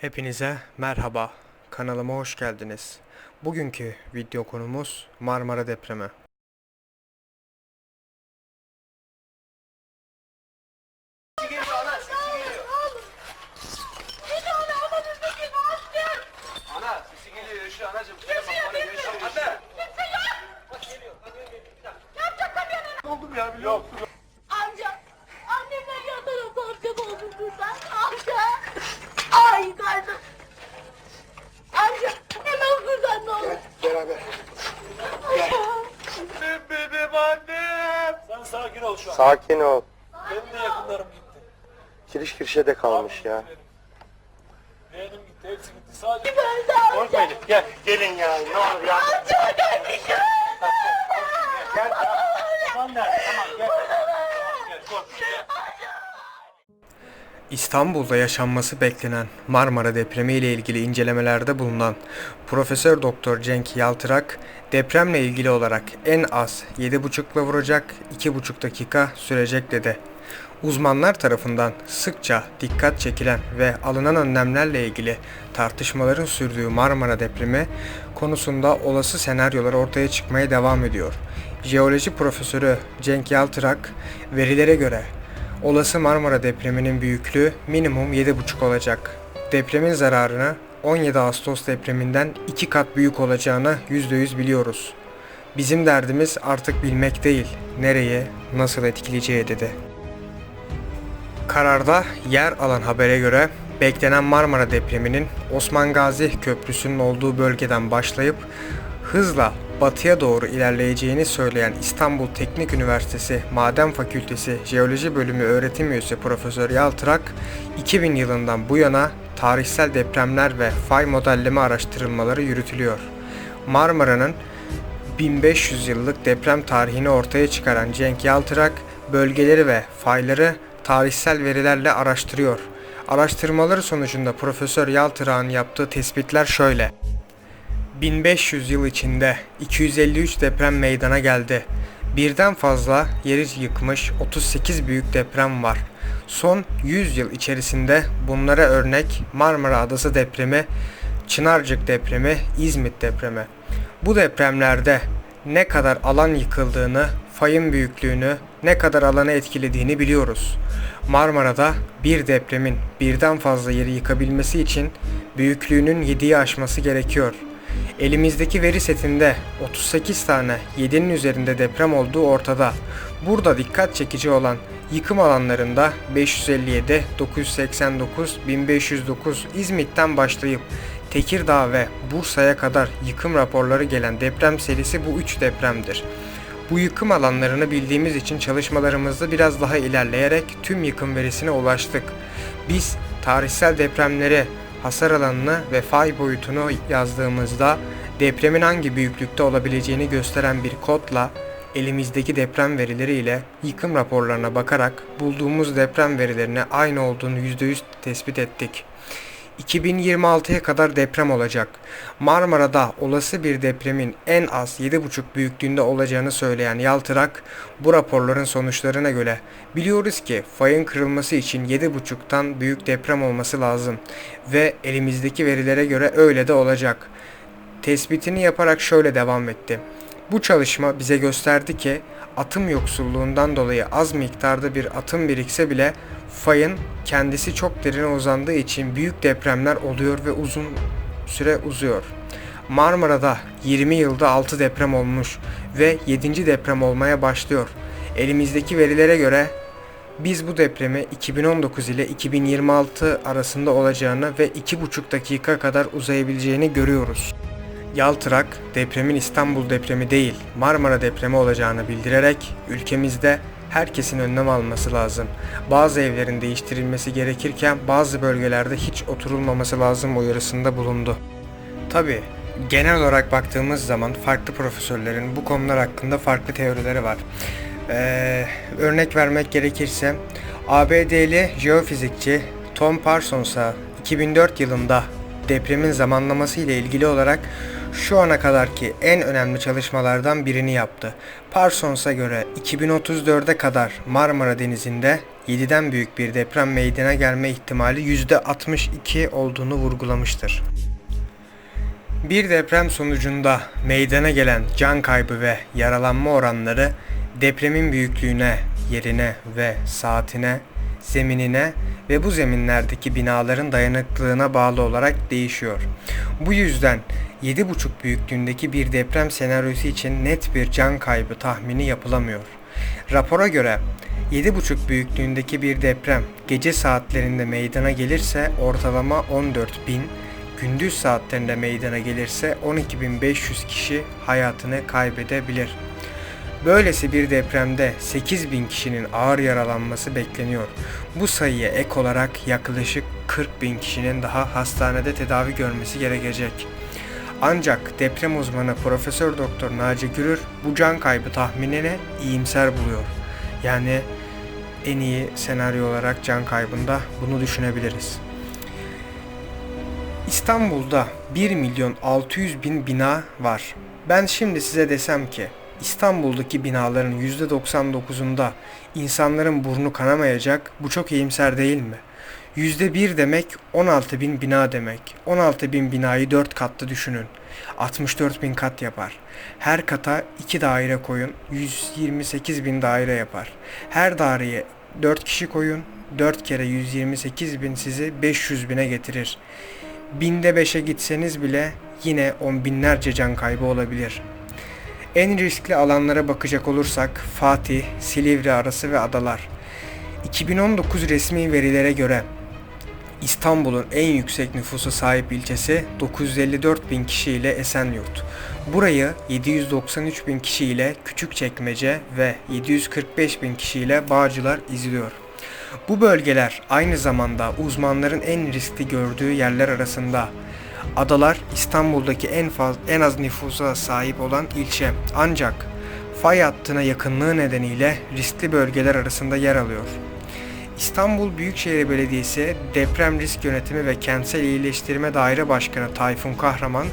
Hepinize merhaba. Kanalıma hoş geldiniz. Bugünkü video konumuz Marmara depremi. Ana sesi geliyor yaşıyor anacığım. Şöyle bak bana yaşıyor yaşıyor. Ne oldu ya biliyor musun? Kiriş kirişe de kalmış ya. Yeğenim gitti hepsi gitti. Sadece Ben de amca. Korkmayın. Gel. Gelin ya. Ne olur ya. Amca kardeşim. Gel. Tamam nerede? Tamam gel. gel korkma gel. İstanbul'da yaşanması beklenen Marmara depremi ile ilgili incelemelerde bulunan Profesör Doktor Cenk Yaltırak, depremle ilgili olarak en az 7,5'la vuracak, 2,5 dakika sürecek dedi. Uzmanlar tarafından sıkça dikkat çekilen ve alınan önlemlerle ilgili tartışmaların sürdüğü Marmara depremi konusunda olası senaryolar ortaya çıkmaya devam ediyor. Jeoloji profesörü Cenk Yaltırak, verilere göre Olası Marmara depreminin büyüklüğü minimum 7,5 olacak. Depremin zararını 17 Ağustos depreminden 2 kat büyük olacağını %100 biliyoruz. Bizim derdimiz artık bilmek değil, nereye, nasıl etkileyeceği dedi. Kararda yer alan habere göre beklenen Marmara depreminin Osman Gazi Köprüsü'nün olduğu bölgeden başlayıp hızla batıya doğru ilerleyeceğini söyleyen İstanbul Teknik Üniversitesi Maden Fakültesi Jeoloji Bölümü öğretim üyesi Profesör Yaltırak, 2000 yılından bu yana tarihsel depremler ve fay modelleme araştırılmaları yürütülüyor. Marmara'nın 1500 yıllık deprem tarihini ortaya çıkaran Cenk Yaltırak, bölgeleri ve fayları tarihsel verilerle araştırıyor. Araştırmaları sonucunda Profesör Yaltırak'ın yaptığı tespitler şöyle. 1500 yıl içinde 253 deprem meydana geldi. Birden fazla yeri yıkmış 38 büyük deprem var. Son 100 yıl içerisinde bunlara örnek Marmara Adası depremi, Çınarcık depremi, İzmit depremi. Bu depremlerde ne kadar alan yıkıldığını, fayın büyüklüğünü, ne kadar alanı etkilediğini biliyoruz. Marmara'da bir depremin birden fazla yeri yıkabilmesi için büyüklüğünün 7'yi aşması gerekiyor. Elimizdeki veri setinde 38 tane 7'nin üzerinde deprem olduğu ortada. Burada dikkat çekici olan yıkım alanlarında 557, 989, 1509 İzmit'ten başlayıp Tekirdağ ve Bursa'ya kadar yıkım raporları gelen deprem serisi bu 3 depremdir. Bu yıkım alanlarını bildiğimiz için çalışmalarımızda biraz daha ilerleyerek tüm yıkım verisine ulaştık. Biz tarihsel depremleri, hasar alanını ve fay boyutunu yazdığımızda depremin hangi büyüklükte olabileceğini gösteren bir kodla elimizdeki deprem verileri ile yıkım raporlarına bakarak bulduğumuz deprem verilerine aynı olduğunu %100 tespit ettik. 2026'ya kadar deprem olacak. Marmara'da olası bir depremin en az 7,5 büyüklüğünde olacağını söyleyen Yaltırak, bu raporların sonuçlarına göre biliyoruz ki fayın kırılması için 7,5'tan büyük deprem olması lazım ve elimizdeki verilere göre öyle de olacak. Tespitini yaparak şöyle devam etti. Bu çalışma bize gösterdi ki atım yoksulluğundan dolayı az miktarda bir atım birikse bile fayın kendisi çok derine uzandığı için büyük depremler oluyor ve uzun süre uzuyor. Marmara'da 20 yılda 6 deprem olmuş ve 7. deprem olmaya başlıyor. Elimizdeki verilere göre biz bu depremi 2019 ile 2026 arasında olacağını ve 2,5 dakika kadar uzayabileceğini görüyoruz. Yaltırak depremin İstanbul depremi değil Marmara depremi olacağını bildirerek ülkemizde herkesin önlem alması lazım. Bazı evlerin değiştirilmesi gerekirken bazı bölgelerde hiç oturulmaması lazım uyarısında bulundu. Tabi genel olarak baktığımız zaman farklı profesörlerin bu konular hakkında farklı teorileri var. Ee, örnek vermek gerekirse ABD'li jeofizikçi Tom Parsons'a 2004 yılında depremin zamanlaması ile ilgili olarak şu ana kadarki en önemli çalışmalardan birini yaptı. Parsons'a göre 2034'e kadar Marmara Denizi'nde 7'den büyük bir deprem meydana gelme ihtimali %62 olduğunu vurgulamıştır. Bir deprem sonucunda meydana gelen can kaybı ve yaralanma oranları depremin büyüklüğüne, yerine ve saatine, zeminine ve bu zeminlerdeki binaların dayanıklılığına bağlı olarak değişiyor. Bu yüzden 7,5 büyüklüğündeki bir deprem senaryosu için net bir can kaybı tahmini yapılamıyor. Rapora göre 7,5 büyüklüğündeki bir deprem gece saatlerinde meydana gelirse ortalama 14.000, gündüz saatlerinde meydana gelirse 12.500 kişi hayatını kaybedebilir. Böylesi bir depremde 8000 kişinin ağır yaralanması bekleniyor. Bu sayıya ek olarak yaklaşık 40 bin kişinin daha hastanede tedavi görmesi gerekecek. Ancak deprem uzmanı Profesör Doktor Naci Gürür bu can kaybı tahminini iyimser buluyor. Yani en iyi senaryo olarak can kaybında bunu düşünebiliriz. İstanbul'da 1 milyon 600 bin bina var. Ben şimdi size desem ki İstanbul'daki binaların %99'unda insanların burnu kanamayacak bu çok iyimser değil mi? %1 demek 16 bin bina demek. 16 bin binayı 4 katlı düşünün. 64 bin kat yapar. Her kata 2 daire koyun. 128 bin daire yapar. Her daireye 4 kişi koyun. 4 kere 128 bin sizi 500 bine getirir. Binde 5'e gitseniz bile yine on binlerce can kaybı olabilir. En riskli alanlara bakacak olursak Fatih, Silivri arası ve adalar. 2019 resmi verilere göre İstanbul'un en yüksek nüfusa sahip ilçesi 954 bin kişi ile Esenyurt. Burayı 793 bin kişi ile Küçükçekmece ve 745 bin kişi ile Bağcılar izliyor. Bu bölgeler aynı zamanda uzmanların en riskli gördüğü yerler arasında. Adalar İstanbul'daki en faz en az nüfusa sahip olan ilçe. Ancak fay hattına yakınlığı nedeniyle riskli bölgeler arasında yer alıyor. İstanbul Büyükşehir Belediyesi Deprem Risk Yönetimi ve Kentsel İyileştirme Daire Başkanı Tayfun Kahraman,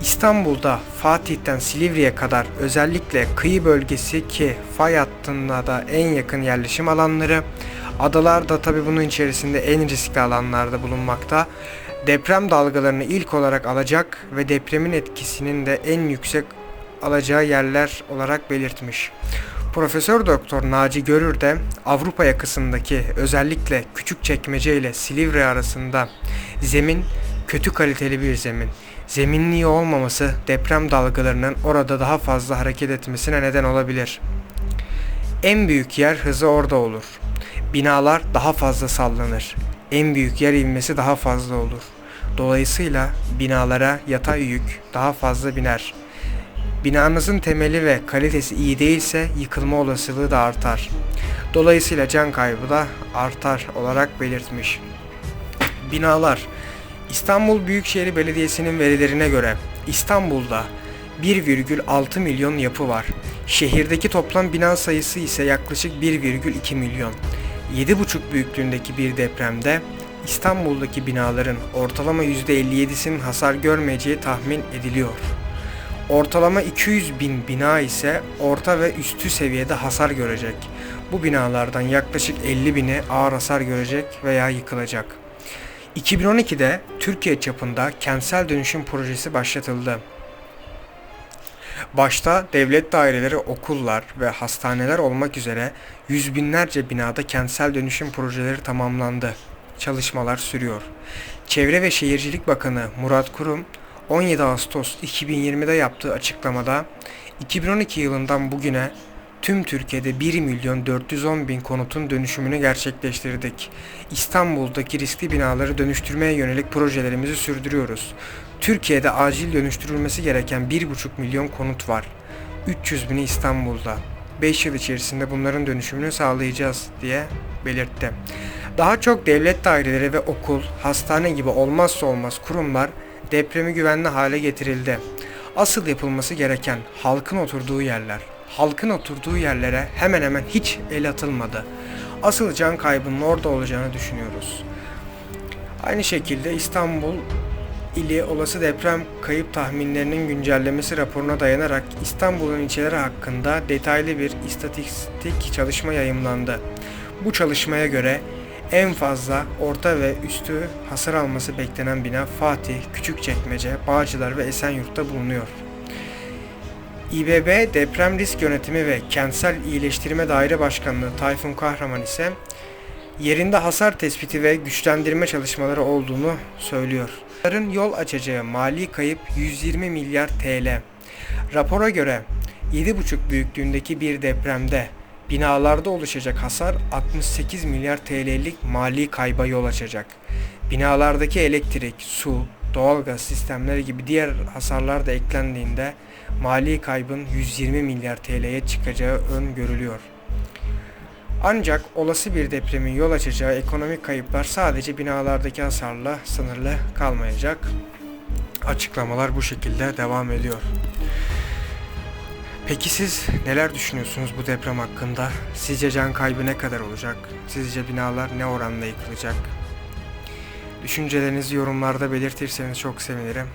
İstanbul'da Fatih'ten Silivri'ye kadar özellikle kıyı bölgesi ki fay hattına da en yakın yerleşim alanları, adalar da tabi bunun içerisinde en riskli alanlarda bulunmakta, deprem dalgalarını ilk olarak alacak ve depremin etkisinin de en yüksek alacağı yerler olarak belirtmiş. Profesör Doktor Naci Görür de Avrupa yakasındaki özellikle Küçükçekmece ile Silivri arasında zemin kötü kaliteli bir zemin. Zeminin iyi olmaması deprem dalgalarının orada daha fazla hareket etmesine neden olabilir. En büyük yer hızı orada olur. Binalar daha fazla sallanır. En büyük yer ivmesi daha fazla olur. Dolayısıyla binalara yatay yük daha fazla biner. Binanızın temeli ve kalitesi iyi değilse yıkılma olasılığı da artar. Dolayısıyla can kaybı da artar olarak belirtmiş. Binalar İstanbul Büyükşehir Belediyesi'nin verilerine göre İstanbul'da 1,6 milyon yapı var. Şehirdeki toplam bina sayısı ise yaklaşık 1,2 milyon. 7,5 büyüklüğündeki bir depremde İstanbul'daki binaların ortalama %57'sinin hasar görmeyeceği tahmin ediliyor. Ortalama 200 bin bina ise orta ve üstü seviyede hasar görecek. Bu binalardan yaklaşık 50 bini ağır hasar görecek veya yıkılacak. 2012'de Türkiye çapında kentsel dönüşüm projesi başlatıldı. Başta devlet daireleri, okullar ve hastaneler olmak üzere yüz binlerce binada kentsel dönüşüm projeleri tamamlandı. Çalışmalar sürüyor. Çevre ve Şehircilik Bakanı Murat Kurum 17 Ağustos 2020'de yaptığı açıklamada 2012 yılından bugüne tüm Türkiye'de 1 milyon 410 bin konutun dönüşümünü gerçekleştirdik. İstanbul'daki riskli binaları dönüştürmeye yönelik projelerimizi sürdürüyoruz. Türkiye'de acil dönüştürülmesi gereken 1,5 milyon konut var. 300 bini İstanbul'da. 5 yıl içerisinde bunların dönüşümünü sağlayacağız diye belirtti. Daha çok devlet daireleri ve okul, hastane gibi olmazsa olmaz kurumlar depremi güvenli hale getirildi. Asıl yapılması gereken halkın oturduğu yerler. Halkın oturduğu yerlere hemen hemen hiç el atılmadı. Asıl can kaybının orada olacağını düşünüyoruz. Aynı şekilde İstanbul ili olası deprem kayıp tahminlerinin güncellemesi raporuna dayanarak İstanbul'un ilçeleri hakkında detaylı bir istatistik çalışma yayımlandı. Bu çalışmaya göre en fazla orta ve üstü hasar alması beklenen bina Fatih, Küçükçekmece, Bağcılar ve Esenyurt'ta bulunuyor. İBB Deprem Risk Yönetimi ve Kentsel İyileştirme Daire Başkanlığı Tayfun Kahraman ise yerinde hasar tespiti ve güçlendirme çalışmaları olduğunu söylüyor. Bunların yol açacağı mali kayıp 120 milyar TL. Rapora göre 7,5 büyüklüğündeki bir depremde binalarda oluşacak hasar 68 milyar TL'lik mali kayba yol açacak. Binalardaki elektrik, su, doğalgaz sistemleri gibi diğer hasarlar da eklendiğinde mali kaybın 120 milyar TL'ye çıkacağı öngörülüyor. Ancak olası bir depremin yol açacağı ekonomik kayıplar sadece binalardaki hasarla sınırlı kalmayacak. Açıklamalar bu şekilde devam ediyor. Peki siz neler düşünüyorsunuz bu deprem hakkında? Sizce can kaybı ne kadar olacak? Sizce binalar ne oranda yıkılacak? Düşüncelerinizi yorumlarda belirtirseniz çok sevinirim.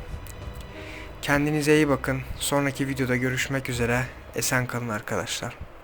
Kendinize iyi bakın. Sonraki videoda görüşmek üzere. Esen kalın arkadaşlar.